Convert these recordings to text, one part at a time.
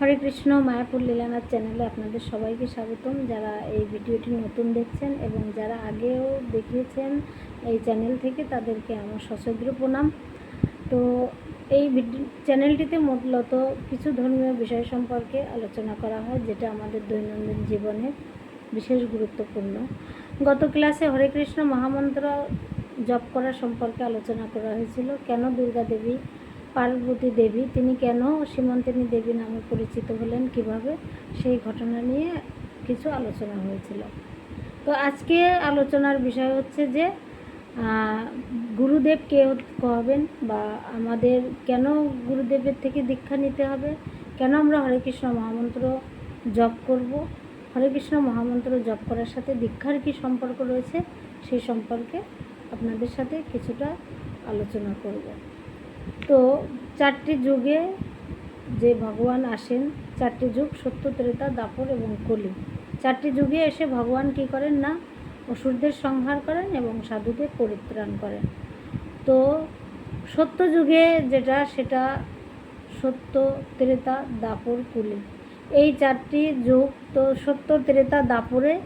হরে কৃষ্ণ, মায়াপুর লীলানাথ চ্যানেলে আপনাদের সবাইকে স্বাগতম। যারা এই ভিডিওটি নতুন দেখছেন এবং যারা আগেও দেখিয়েছেন এই চ্যানেল থেকে, তাদেরকে আমার সশ্রদ্র প্রণাম। তো এই চ্যানেলটিতে মূলত কিছু ধর্মীয় বিষয় সম্পর্কে আলোচনা করা হয়, যেটা আমাদের দৈনন্দিন জীবনে বিশেষ গুরুত্বপূর্ণ। গত ক্লাসে হরে কৃষ্ণ মহামন্ত্র জপ করা সম্পর্কে আলোচনা করা হয়েছিল, কেন দুর্গা দেবী পার্বতী দেবী, তিনি কেন সীমন্তিনী দেবী নামে পরিচিত হলেন কীভাবে? সেই ঘটনা নিয়ে কিছু আলোচনা হয়েছিল। তো আজকে আলোচনার বিষয় হচ্ছে যে গুরুদেব কে হবেন বা আমাদের কেন গুরুদেবের থেকে দীক্ষা নিতে হবে? কেন আমরা হরে কৃষ্ণ মহামন্ত্র জপ করব? হরে কৃষ্ণ মহামন্ত্র জপ করার সাথে দীক্ষার কি সম্পর্ক রয়েছে? সেই সম্পর্কে আপনাদের সাথে কিছুটা আলোচনা করব। তো চারটি যুগে যে ভগবান আসেন, চারটি যুগ সত্য, ত্রেতা, দাপর এবং কলি। চারটি যুগে এসে ভগবান কি করেন না? অসুরদের সংহার করেন এবং সাধুদের পরিত্রাণ করেন। তো সত্য যুগে যেটা, সেটা সত্য, ত্রেতা, দাপর, কুলি। এই চারটি যুগ তো সত্য, ত্রেতা, দাপরে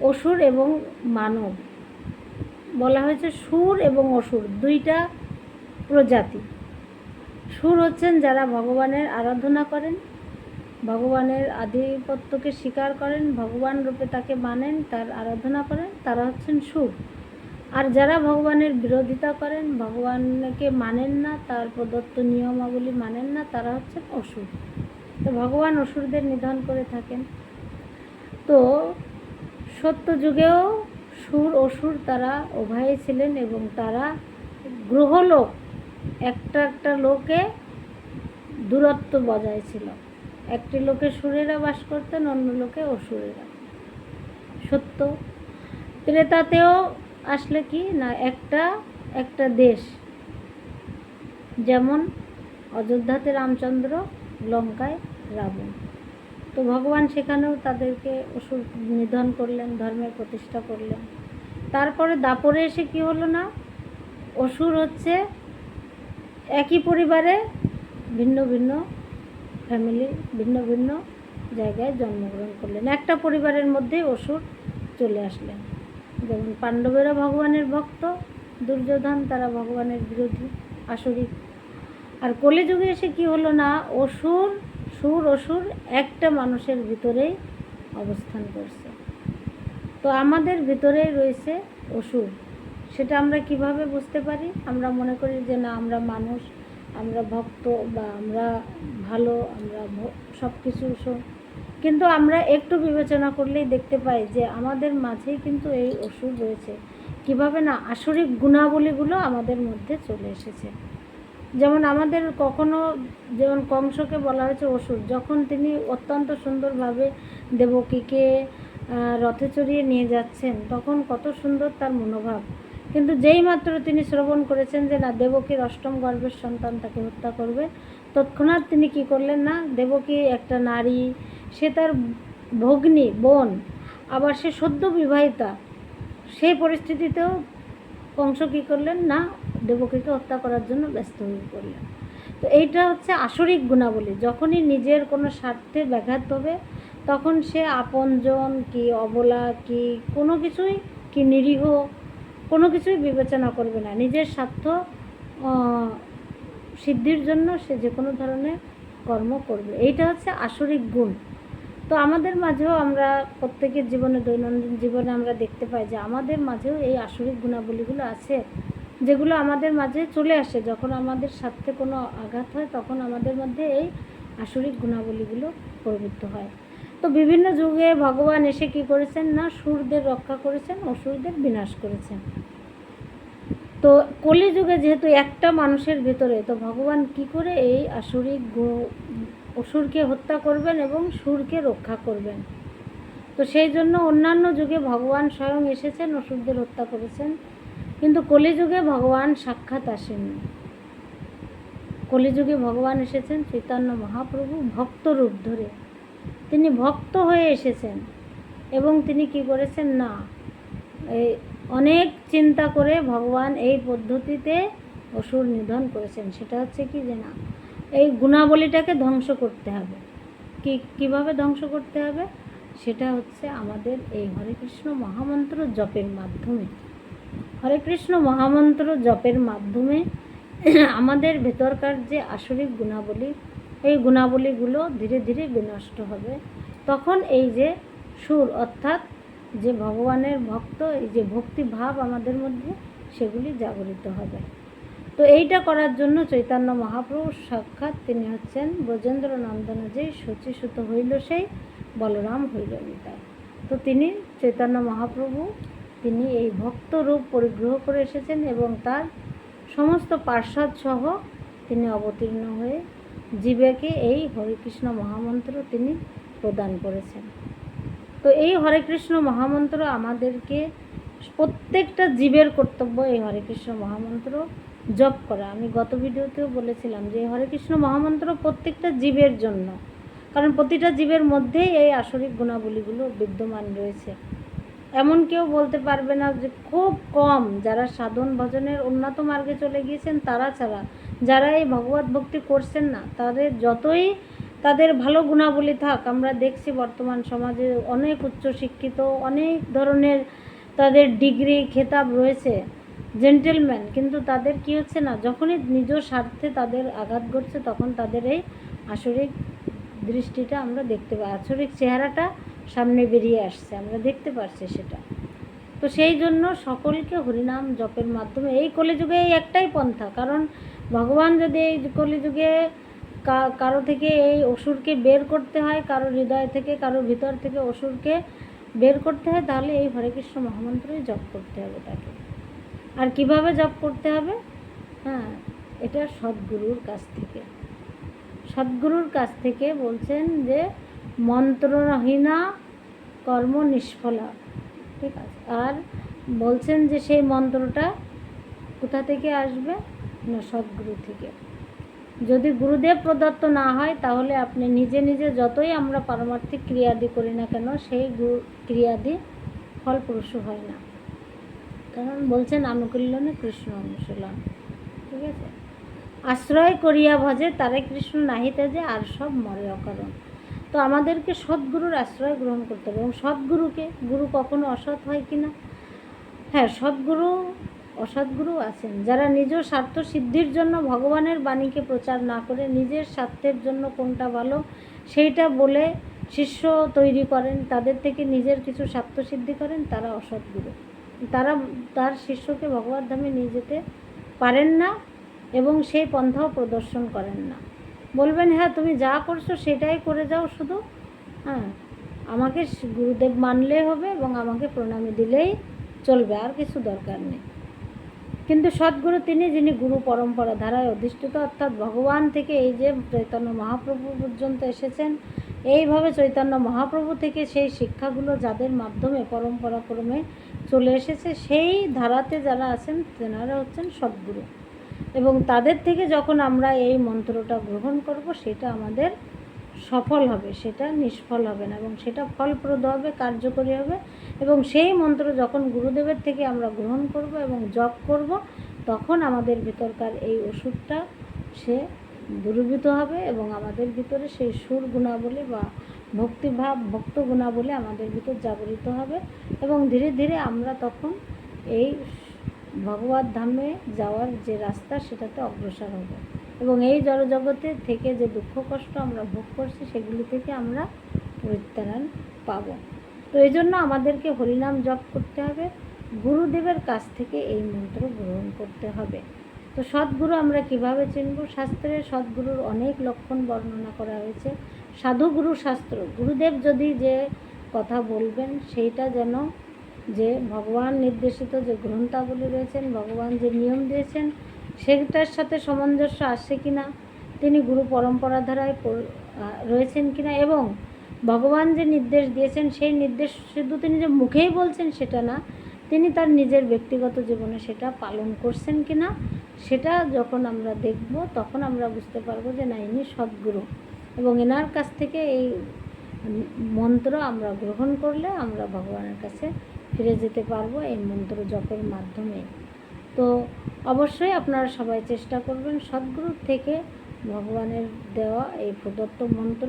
অসুর এবং মানব। বলা হয়েছে সুর এবং অসুর। দুইটা প্রজাতি। সুর হচ্ছেন যারা ভগবানের আরাধনা করেন, ভগবানের আধিপত্যকে স্বীকার করেন, ভগবান রূপে তাকে মানেন, তার আরাধনা করেন, তারা হচ্ছেন সুর। আর যারা ভগবানের বিরোধিতা করেন, ভগবানকে মানেন না, তার প্রদত্ত নিয়মাবলী মানেন না, তারা হচ্ছেন অসুর। তো ভগবান অসুরদের নিধন করে থাকেন। তো সত্য যুগেও সুর অসুর তারা উভয়ে ছিলেন এবং তারা গ্রহলোক একটা একটা লোকে দূরত্ব বজায় ছিল একটি লোকে সুরেরা বাস করতেন, অন্য লোকে অসুরেরা সত্য। ত্রেতাতেও আসলে কি না, একটা একটা দেশ। যেমন অযোধ্যাতে রামচন্দ্র, লঙ্কায় রাবণ। তো ভগবান সেখানেও তাদেরকে অসুর নিধন করলেন ধর্মের প্রতিষ্ঠা করলেন। তারপরে দাপরে এসে কি হলো না, অসুর হচ্ছে একই পরিবারে ভিন্ন ভিন্ন ফ্যামিলি ভিন্ন ভিন্ন জায়গায় জন্মগ্রহণ করলেন। একটা পরিবারের মধ্যে অসুর চলে আসলেন। যেমন পাণ্ডবেরা ভগবানের ভক্ত, দুর্যোধন তারা ভগবানের বিরোধী আসরিক আর কলিযুগে এসে কি হলো না, অসুর, সুর অসুর একটা মানুষের ভিতরেই অবস্থান করছে। তো আমাদের ভিতরেই রয়েছে অসুর। সেটা আমরা কীভাবে বুঝতে পারি? আমরা মনে করি যে না, আমরা মানুষ, আমরা ভক্ত বা আমরা ভালো, আমরা সব কিছু কিন্তু আমরা একটু বিবেচনা করলেই দেখতে পাই যে আমাদের মাঝেই কিন্তু এই অসুর রয়েছে। কীভাবে না আসরিক গুণাবলীগুলো আমাদের মধ্যে চলে এসেছে। যেমন আমাদের কখনো যেমন কংসকে বলা হয়েছে অসুর, যখন তিনি অত্যন্ত সুন্দরভাবে দেবকীকে রথে চড়িয়ে নিয়ে যাচ্ছেন, তখন কত সুন্দর তার মনোভাব। কিন্তু যেই মাত্র তিনি শ্রবণ করেছেন যে না, দেবকীর অষ্টম গর্ভের সন্তান তাকে হত্যা করবে, তৎক্ষণাৎ তিনি কি করলেন না? দেবকী একটা নারী, সে তার ভগ্নী, বোন, আবার সে সদ্য বিবাহিতা, সেই পরিস্থিতিতেও কংস কী করলেন? না, দেবকীকে হত্যা করার জন্য ব্যস্ত হয়ে পড়লেন। তো এইটা হচ্ছে আসরিক গুণাবলী। যখনই নিজের কোনো স্বার্থে ব্যাঘাত হবে, তখন সে আপনজন কি অবলা, কি কোনো কিছুই, কি নিরীহ কোনো কিছুই বিবেচনা করবে না। নিজের স্বার্থ সিদ্ধির জন্য সে যে কোনো ধরনের কর্ম করবে। এইটা হচ্ছে আসরিক গুণ। তো আমাদের মাঝেও আমরা প্রত্যেকের জীবনে, দৈনন্দিন জীবনে আমরা দেখতে পাই যে আমাদের মাঝেও এই আসরিক গুণাবলীগুলো আছে, যেগুলো আমাদের মাঝে চলে আসে। যখন আমাদের স্বার্থে কোনো আঘাত হয়, তখন আমাদের মধ্যে এই আসরিক গুণাবলীগুলো প্রবৃত্ত হয়। তো বিভিন্ন যুগে ভগবান এসে কি করেছেন না? সুরদের রক্ষা করেছেন, অসুরদের বিনাশ করেছেন। তো কলিযুগে যেহেতু একটা মানুষের ভেতরে, তো ভগবান কি করে এই আসরিক অসুরকে হত্যা করবেন এবং সুরকে রক্ষা করবেন? তো সেই জন্য অন্যান্য যুগে ভগবান স্বয়ং এসেছেন, অসুরদের হত্যা করেছেন। কিন্তু কলিযুগে ভগবান সাক্ষাৎ আসেননি। কলিযুগে ভগবান এসেছেন চৈতন্য মহাপ্রভু ভক্ত রূপ ধরে। তিনি ভক্ত হয়ে এসেছেন এবং তিনি কি করেছেন? না। এই অনেক চিন্তা করে ভগবান এই পদ্ধতিতে অসুর নিধন করেছেন। সেটা হচ্ছে কি যে না, এই গুণাবলীটাকে ধ্বংস করতে হবে। কি, কীভাবে ধ্বংস করতে হবে? সেটা হচ্ছে আমাদের এই হরে কৃষ্ণ মহামন্ত্র জপের মাধ্যমে। হরে কৃষ্ণ মহামন্ত্র জপের মাধ্যমে আমাদের ভেতরকার যে আসরিক গুণাবলী এই গুণাবলীগুলো ধীরে ধীরে বিনষ্ট হবে। তখন এই যে সুর, অর্থাৎ যে ভগবানের ভক্ত, এই যে ভক্তিভাব আমাদের মধ্যে, সেগুলি জাগরিত হবে। তো এইটা করার জন্য চৈতন্য মহাপ্রভু সাক্ষাৎ, তিনি হচ্ছেন ব্রজেন্দ্র নন্দন যে শচীসুত হইল সেই বলরাম হইল নিতাই তো তিনি চৈতন্য মহাপ্রভু, তিনি এই ভক্ত রূপ পরিগ্রহ করে এসেছেন এবং তার সমস্ত পার্শ্বদ সহ তিনি অবতীর্ণ হয়ে জীবেকে এই হরিকৃষ্ণ মহামন্ত্র তিনি প্রদান করেছেন। তো এই হরে কৃষ্ণ মহামন্ত্র আমাদেরকে প্রত্যেকটা জীবের কর্তব্য এই হরে কৃষ্ণ মহামন্ত্র জপ করা। আমি গত ভিডিওতেও বলেছিলাম যে হরে কৃষ্ণ মহামন্ত্র প্রত্যেকটা জীবের জন্য, কারণ প্রতিটা জীবের মধ্যেই এই আসরিক গুণাবলীগুলো বিদ্যমান রয়েছে। এমন কেউ বলতে পারবে না যে খুব কম যারা সাধন ভজনের উন্নত মার্গে চলে গিয়েছেন, তারা ছাড়া যারা এই ভগবত ভক্তি করছেন না, তাদের যতই তাদের ভালো গুণাবলী থাক, আমরা দেখছি বর্তমান সমাজে অনেক উচ্চশিক্ষিত অনেক ধরনের তাদের ডিগ্রি, খেতাব রয়েছে, জেন্টেলম্যান, কিন্তু তাদের কি হচ্ছে না, যখনই নিজ স্বার্থে তাদের আঘাত ঘটছে, তখন তাদের এই আসরিক দৃষ্টিটা আমরা দেখতে পাই আসরিক চেহারাটা সামনে বেরিয়ে আসছে, আমরা দেখতে পারছি সেটা। তো সেই জন্য সকলকে হরিনাম জপের মাধ্যমে। এই কলিযুগে এই একটাই পন্থা, কারণ ভগবান যদি এই কলিযুগে কারও থেকে এই অসুরকে বের করতে হয়, কারও হৃদয় থেকে, কারও ভিতর থেকে অসুরকে বের করতে হয়, তাহলে এই হরে কৃষ্ণ মহামন্ত্রই জপ করতে হবে তাকে। আর কীভাবে জপ করতে হবে? হ্যাঁ এটা সদ্গুরুর কাছ থেকে। সদ্গুরুর কাছ থেকে বলছেন যে মন্ত্রহীনা কর্ম নিষ্ফলা। ঠিক আছে। আর বলছেন যে সেই মন্ত্রটা কোথা থেকে আসবে? না, সদ্গুরু থেকে। যদি গুরুদেব প্রদত্ত না হয়, তাহলে আপনি নিজে নিজে যতই আমরা পারমার্থিক ক্রিয়াদি করি না কেন, সেই ক্রিয়াদি ফলপ্রসূ হয় না। কারণ বলছেন আনুকূল্যনে কৃষ্ণ অনুশীলন। ঠিক আছে? আশ্রয় করিয়া ভজে তারে কৃষ্ণ নাহিতে যে আর সব মরে অকারণ। তো আমাদেরকে সদ্গুরুর আশ্রয় গ্রহণ করতে হবে। এবং সদ্গুরুকে, গুরু কখনো অসৎ হয় কি না হ্যাঁ সদ্গুরু, অসৎগুরু আছেন। যারা নিজ স্বার্থ সিদ্ধির জন্য ভগবানের বাণীকে প্রচার না করে নিজের স্বার্থের জন্য কোনটা ভালো, সেইটা বলে শিষ্য তৈরি করেন। তাদের থেকে নিজের কিছু স্বার্থ সিদ্ধি করেন, তারা অসৎগুরু। তারা, তার শিষ্যকে ভগবত ধামে নিয়ে যেতে পারেন না এবং সেই পন্থাও প্রদর্শন করেন না। বলবেন হ্যাঁ তুমি যা করছ সেটাই করে যাও শুধু। হ্যাঁ আমাকে গুরুদেব মানলে হবে এবং আমাকে প্রণামী দিলেই চলবে, আর কিছু দরকার নেই। কিন্তু সদ্গুরু তিনি, যিনি গুরু পরম্পরা ধারায় অধিষ্ঠিত, অর্থাৎ ভগবান থেকে এই যে চৈতন্য মহাপ্রভু পর্যন্ত এসেছেন, এইভাবে চৈতন্য মহাপ্রভু থেকে সেই শিক্ষাগুলো যাদের মাধ্যমে পরম্পরা ক্রমে চলে এসেছে, সেই ধারাতে যারা আছেন, তেনারা হচ্ছেন সদ্গুরু। এবং তাদের থেকে যখন আমরা এই মন্ত্রটা গ্রহণ করব, সেটা আমাদের সফল হবে, সেটা নিষ্ফল হবে না এবং সেটা ফলপ্রদ হবে, কার্যকরী হবে এবং সেই মন্ত্র যখন গুরুদেবের থেকে আমরা গ্রহণ করব এবং জপ করব, তখন আমাদের ভিতরকার এই ওষুধটা সে দূরীভূত হবে এবং আমাদের ভিতরে সেই সুর গুণাবলী বা ভক্তিভাব, ভক্ত গুণাবলী আমাদের ভিতর জাগরিত হবে এবং ধীরে ধীরে আমরা তখন এই ভগবত ধামে যাওয়ার যে রাস্তা, সেটাতে অগ্রসর হব। এবং এই জড়জগতে থেকে যে দুঃখ, কষ্ট আমরা ভোগ করছি, সেগুলি থেকে আমরা পরিত্রাণ পাব। তো এই জন্য আমাদেরকে হরিনাম জপ করতে হবে। গুরুদেবের কাছ থেকে এই মন্ত্র গ্রহণ করতে হবে। তো সদ্গুরু আমরা কীভাবে চিনব? শাস্ত্রে সদ্গুরুর অনেক লক্ষণ বর্ণনা করা হয়েছে। সাধুগুরু শাস্ত্র, গুরুদেব যদি যে কথা বলবেন, সেইটা যেন যে ভগবান নির্দেশিত যে গ্রন্থাবলী রয়েছেন, ভগবান যে নিয়ম দিয়েছেন, সেটার সাথে সামঞ্জস্য আসছে কি না তিনি গুরু পরম্পরা ধারায় রয়েছেন কিনা এবং ভগবান যে নির্দেশ দিয়েছেন, সেই নির্দেশ শুধু তিনি যে মুখেই বলছেন সেটা না, তিনি তার নিজের ব্যক্তিগত জীবনে সেটা পালন করছেন কি না সেটা যখন আমরা দেখব, তখন আমরা বুঝতে পারব যে না, ইনি সদ্গুরু এবং এনার কাছ থেকে এই মন্ত্র আমরা গ্রহণ করলে আমরা ভগবানের কাছে ফিরে যেতে পারব এই মন্ত্র জপের মাধ্যমে। তো অবশ্যই আপনারা সবাই চেষ্টা করবেন সদ্গুরুর থেকে ভগবানের দেওয়া এই প্রদত্ত মন্ত্র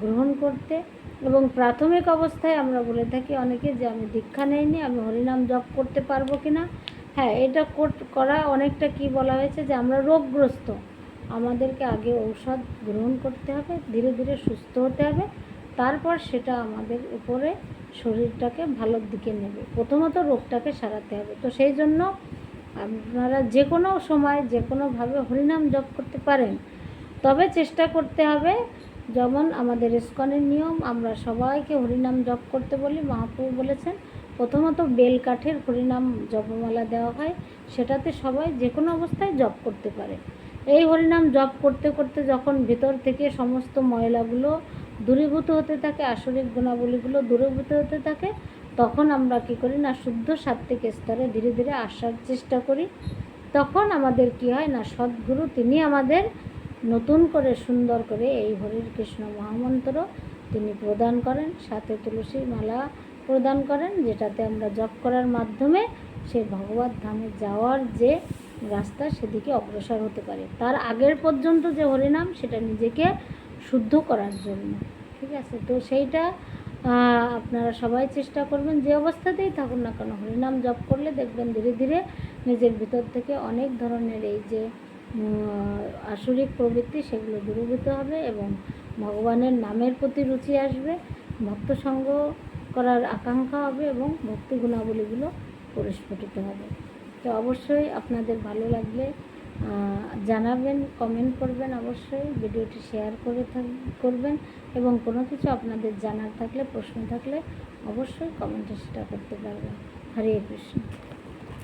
গ্রহণ করতে। এবং প্রাথমিক অবস্থায় আমরা বলে থাকি অনেকে যে, আমি দীক্ষা নেইনি, আমি হরিনাম জপ করতে পারব কি না হ্যাঁ এটা করা অনেকটা কি বলা হয়েছে যে, আমরা রোগগ্রস্ত। আমাদেরকে আগে ঔষধ গ্রহণ করতে হবে, ধীরে ধীরে সুস্থ হতে হবে। তারপর সেটা আমাদের উপরে শরীরটাকে ভালোর দিকে নেবে। প্রথমত রোগটাকে সারাতে হবে। তো সেই জন্য আপনারা যে কোনো সময় যে কোনোভাবে হরিনাম জপ করতে পারেন। তবে চেষ্টা করতে হবে, যেমন আমাদের ইস্কনের নিয়ম, আমরা সবাইকে হরিনাম জপ করতে বলি, মহাপ্রভু বলেছেন, প্রথমত বেল কাঠের হরিনাম জপমালা দেওয়া হয়, সেটাতে সবাই যে কোনো অবস্থায় জপ করতে পারে। এই হরিনাম জপ করতে করতে যখন ভেতর থেকে সমস্ত ময়লাগুলো দূরীভূত হতে থাকে আসরিক গুণাবলীগুলো দূরীভূত হতে থাকে, তখন আমরা কী করি না, শুদ্ধ সাত্ত্বিক স্তরে ধীরে ধীরে আসার চেষ্টা করি। তখন আমাদের কি হয় না, সদ্গুরু তিনি আমাদের নতুন করে সুন্দর করে এই হরির কৃষ্ণ মহামন্ত্র তিনি প্রদান করেন, সাথে তুলসী মালা প্রদান করেন, যেটাতে আমরা জপ করার মাধ্যমে সেই ভগবত ধামে যাওয়ার যে রাস্তা সেদিকে অগ্রসর হতে পারে। তার আগের পর্যন্ত যে হরিনাম, সেটা নিজেকে শুদ্ধ করার জন্য, ঠিক আছে? তো সেইটা আপনারা সবাই চেষ্টা করবেন যে অবস্থাতেই থাকুন না কেন, হরিনাম জপ করলে দেখবেন ধীরে ধীরে নিজের ভিতর থেকে অনেক ধরনের এই যে আসরিক প্রবৃত্তি সেগুলো দূরীভূত হবে এবং ভগবানের নামের প্রতি রুচি আসবে ভক্ত সঙ্গ করার আকাঙ্ক্ষা হবে এবং ভক্তি গুণাবলীগুলো পরিস্ফুটিত হবে। তো অবশ্যই আপনাদের ভালো লাগলে জানাবেন কমেন্ট করবেন অবশ্যই, ভিডিওটি শেয়ার করে করবেন এবং কোনো কিছু আপনাদের জানার থাকলে, প্রশ্ন থাকলে অবশ্যই কমেন্টে সেটা করতে পারবেন। হরে কৃষ্ণ।